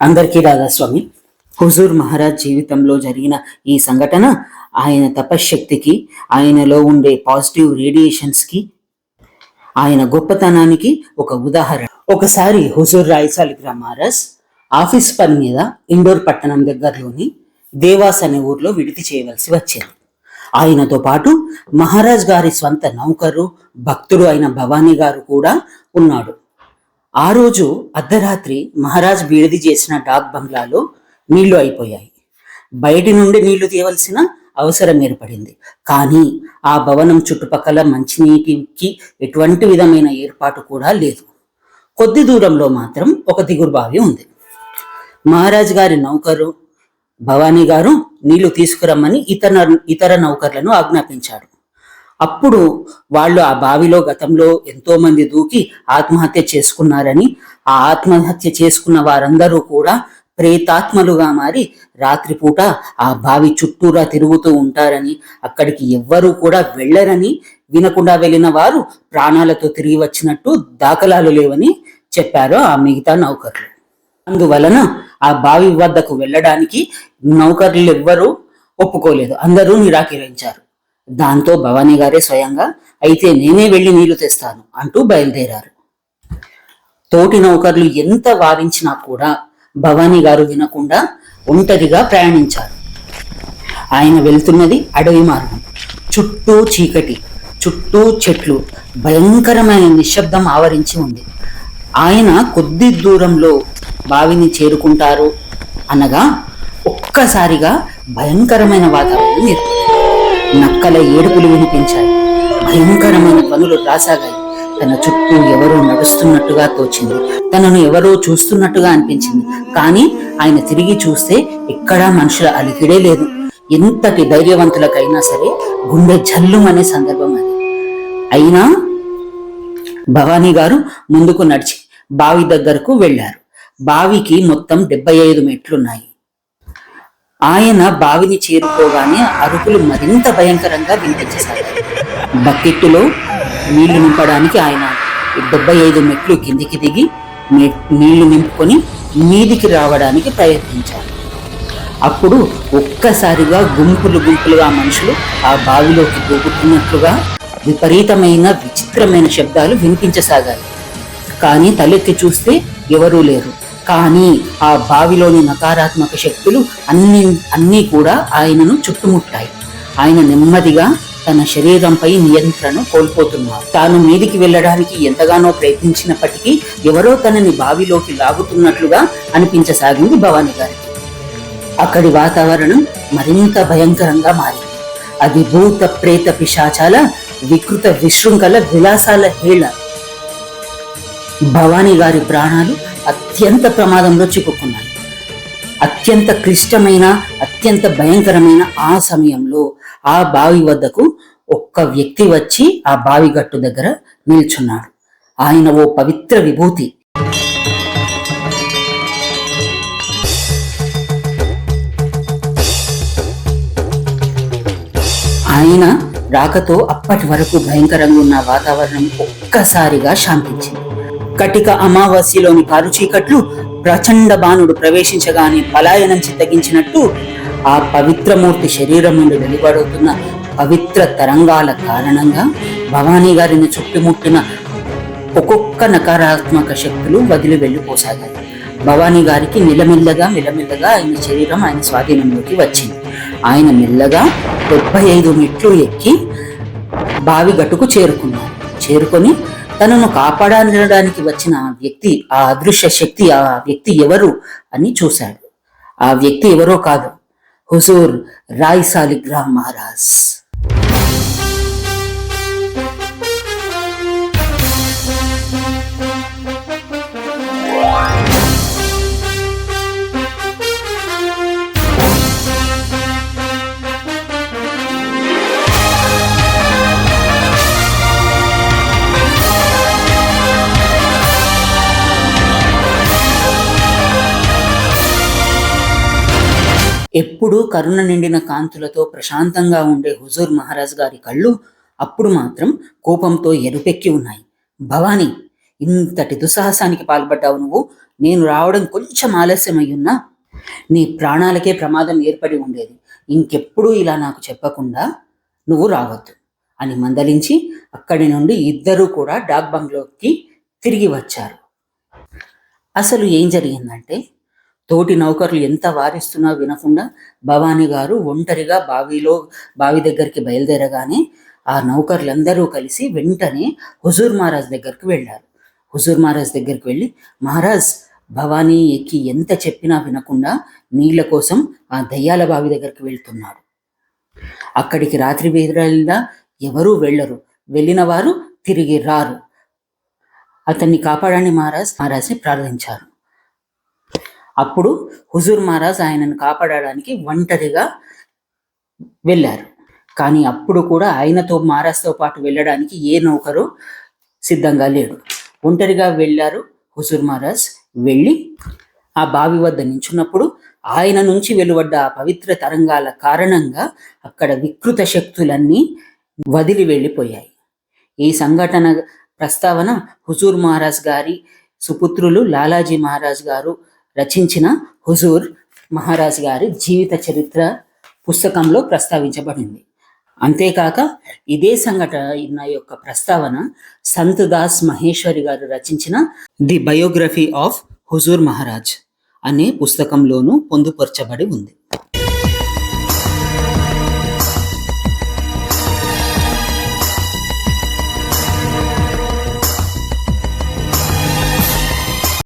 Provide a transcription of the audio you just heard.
అందరికీ రాధాస్వామి. హుజూర్ మహారాజ్ జీవితంలో జరిగిన ఈ సంఘటన ఆయన తపశ్శక్తికి ఆయనలో ఉండే పాజిటివ్ రేడియేషన్స్కి ఆయన గొప్పతనానికి ఒక ఉదాహరణ. ఒకసారి హుజూర్ రాయసాలిగ్రా మహారాజ్ ఆఫీస్ పని మీద ఇండోర్ పట్టణం దగ్గరలోని దేవాస్ అనే ఊర్లో విడితి చేయవలసి వచ్చింది. ఆయనతో పాటు మహారాజ్ గారి స్వంత నౌకరు భక్తుడు అయిన భవానీ గారు కూడా ఉన్నాడు. ఆ రోజు అర్ధరాత్రి మహారాజ్ బీడిది చేసిన డాక్ బంగ్లాలో నీళ్ళు అయిపోయాయి. బయటి నుండి నీళ్ళు తీయవలసిన అవసరం ఏర్పడింది. కానీ ఆ భవనం చుట్టుపక్కల మంచినీటికి ఎటువంటి విధమైన ఏర్పాటు కూడా లేదు. కొద్ది దూరంలో మాత్రం ఒక దిగురు బావి ఉంది. మహారాజ్ గారి నౌకరు భవానీ గారు నీళ్ళు తీసుకురమ్మని ఇతర ఇతర నౌకర్లను ఆజ్ఞాపించాడు అప్పుడు వాళ్ళు ఆ బావిలో గతంలో ఎంతో మంది దూకి ఆత్మహత్య చేసుకున్నారని ఆ ఆత్మహత్య చేసుకున్న వారందరూ కూడా ప్రేతాత్మలుగా మారి రాత్రిపూట ఆ బావి చుట్టూరా తిరుగుతూ ఉంటారని అక్కడికి ఎవ్వరూ కూడా వెళ్ళరని వినకుండా వెళ్ళిన వారు ప్రాణాలతో తిరిగి వచ్చినట్టు దాఖలాలు లేవని చెప్పారు ఆ మిగతా నౌకర్లు. అందువలన ఆ బావి వద్దకు వెళ్ళడానికి నౌకర్లు ఎవ్వరూ ఒప్పుకోలేదు. అందరూ నిరాకరించారు. దాంతో భవానీ గారే స్వయంగా అయితే నేనే వెళ్ళి నీళ్ళు తెస్తాను అంటూ బయలుదేరారు. తోటి నౌకర్లు ఎంత వారించినా కూడా భవానీ గారు వినకుండా ఒంటరిగా ప్రయాణించారు. ఆయన వెళ్తున్నది అడవి మార్గం. చుట్టూ చీకటి చుట్టూ చెట్లు భయంకరమైన నిశ్శబ్దం ఆవరించి ఉంది. ఆయన కొద్ది దూరంలో బావిని చేరుకుంటారు అనగా ఒక్కసారిగా భయంకరమైన వాతావరణం ఏర్పడింది. నక్కల ఏడుపులు వినిపించాయి. భయంకరమైన పనులు రాసాగాయి. తన చుట్టూ ఎవరో నడుస్తున్నట్టుగా తోచింది. తనను ఎవరో చూస్తున్నట్టుగా అనిపించింది. కానీ ఆయన తిరిగి చూస్తే ఎక్కడా మనుషుల అలికిడే లేదు. ఎంతటి ధైర్యవంతులకైనా సరే గుండె జల్లుమనే సందర్భం అది. అయినా భవానీ గారు ముందుకు నడిచి బావి దగ్గరకు వెళ్ళారు. బావికి మొత్తం డెబ్బై ఐదు మెట్లున్నాయి. ఆయన బావిని చేరుకోగానే అరుపులు మరింత భయంకరంగా వినిపించసాగాయి బకెట్టులో నీళ్ళు నింపడానికి ఆయన డెబ్బై ఐదు మెట్లు కిందికి దిగి నీళ్ళు నింపుకొని మీదికి రావడానికి ప్రయత్నించారు అప్పుడు ఒక్కసారిగా గుంపులు గుంపులుగా మనుషులు ఆ బావిలోకి దూకుతున్నట్లుగా విపరీతమైన విచిత్రమైన శబ్దాలు వినిపించసాగాయి. కానీ తలెత్తి చూస్తే ఎవరూ లేరు. కానీ ఆ బావిలోని నకారాత్మక శక్తులు అన్ని అన్నీ కూడా ఆయనను చుట్టుముట్టాయి. ఆయన నెమ్మదిగా తన శరీరంపై నియంత్రణ కోల్పోతున్నారు తాను మీదికి వెళ్ళడానికి ఎంతగానో ప్రయత్నించినప్పటికీ ఎవరో తనని బావిలోకి లాగుతున్నట్లుగా అనిపించసాగింది భవానీ గారికి. అక్కడి వాతావరణం మరింత భయంకరంగా మారింది. అది భూత ప్రేత పిశాచాల వికృత విశృంఖల విలాసాల హేళ. భవానీ గారి ప్రాణాలు అత్యంత ప్రమాదంలో చిక్కుకున్నాయి. అత్యంత క్లిష్టమైన అత్యంత భయంకరమైన ఆ సమయంలో ఆ బావి వద్దకు ఒక్క వ్యక్తి వచ్చి ఆ బావి గట్టు దగ్గర నిల్చున్నాడు. ఆయన ఓ పవిత్ర విభూతి. ఆయన రాకతో అప్పటి వరకు భయంకరంగా ఉన్న వాతావరణం ఒక్కసారిగా శాంతించింది. కటిక అమావాస్యలోని కారు చీకట్లు ప్రచండ బాణుడు ప్రవేశించగానే పలాయనం చిత్తగించినట్టు ఆ పవిత్రమూర్తి శరీరం నుండి వెలువడుతున్న పవిత్ర తరంగాల కారణంగా భవానీ గారిని చుట్టుముట్టిన ఒక్కొక్క నకారాత్మక శక్తులు వదిలి వెళ్ళిపోసాగాయి. భవానీ గారికి మెల్లమెల్లగా మెల్లమెల్లగా ఆయన శరీరం ఆయన స్వాధీనంలోకి వచ్చింది. ఆయన మెల్లగా డెబ్బై ఐదు మెట్లు ఎక్కి బావి గట్టుకు చేరుకున్నారు. చేరుకొని తనను కాపాడడానికి వచ్చిన ఆ వ్యక్తి ఆ అదృశ్య శక్తి ఆ వ్యక్తి ఎవరు అని చూశాడు. ఆ వ్యక్తి ఎవరో కాదు. హుజూర్ రాయ్ సాలిగ్రామ్ మహారాజ్. ఎప్పుడూ కరుణ నిండిన కాంతులతో ప్రశాంతంగా ఉండే హుజూర్ మహారాజ్ గారి కళ్ళు అప్పుడు మాత్రం కోపంతో ఎరుపెక్కి ఉన్నాయి. భవానీ ఇంతటి దుస్సాహసానికి పాల్పడ్డావు నువ్వు. నేను రావడం కొంచెం ఆలస్యమయ్యున్నా నీ ప్రాణాలకే ప్రమాదం ఏర్పడి ఉండేది. ఇంకెప్పుడు ఇలా నాకు చెప్పకుండా నువ్వు రావద్దు అని మందలించి అక్కడి నుండి ఇద్దరూ కూడా డాక్ బంగ్లోకి తిరిగి వచ్చారు. అసలు ఏం జరిగిందంటే తోటి నౌకర్లు ఎంత వారిస్తున్నా వినకుండా భవానీ గారు ఒంటరిగా బావిలో బావి దగ్గరికి బయలుదేరగానే ఆ నౌకర్లందరూ కలిసి వెంటనే హుజూర్ మహారాజ్ దగ్గరికి వెళ్ళారు. హుజూర్ మహారాజ్ దగ్గరికి వెళ్ళి మహారాజ్ భవానీ ఎక్కి ఎంత చెప్పినా వినకుండా నీళ్ళ కోసం ఆ దయ్యాల బావి దగ్గరికి వెళ్తున్నాడు. అక్కడికి రాత్రి వేళ ఎవరూ వెళ్ళరు. వెళ్ళిన వారు తిరిగి రారు. అతన్ని కాపాడని మహారాజ్. మహారాజ్ని ప్రార్థించారు. అప్పుడు హుజూర్ మహారాజ్ ఆయనను కాపాడడానికి ఒంటరిగా వెళ్ళారు. కానీ అప్పుడు కూడా ఆయనతో మహారాజ్తో పాటు వెళ్ళడానికి ఏ నౌకరు సిద్ధంగా లేడు. ఒంటరిగా వెళ్ళారు హుజూర్ మహారాజ్. వెళ్ళి ఆ బావి వద్ద నించున్నప్పుడు ఆయన నుంచి వెలువడ్డ ఆ పవిత్ర తరంగాల కారణంగా అక్కడ వికృత శక్తులన్నీ వదిలి వెళ్ళిపోయాయి. ఈ సంఘటన ప్రస్తావన హుజూర్ మహారాజ్ గారి సుపుత్రులు లాలాజీ మహారాజ్ గారు రచించిన హుజూర్ మహారాజ్ గారి జీవిత చరిత్ర పుస్తకంలో ప్రస్తావించబడింది. అంతేకాక ఇదే సంఘటన యొక్క ప్రస్తావన సంత్ దాస్ మహేశ్వరి గారు రచించిన the biography of Huzur Maharaj అనే పుస్తకంలోనూ పొందుపరచబడి ఉంది.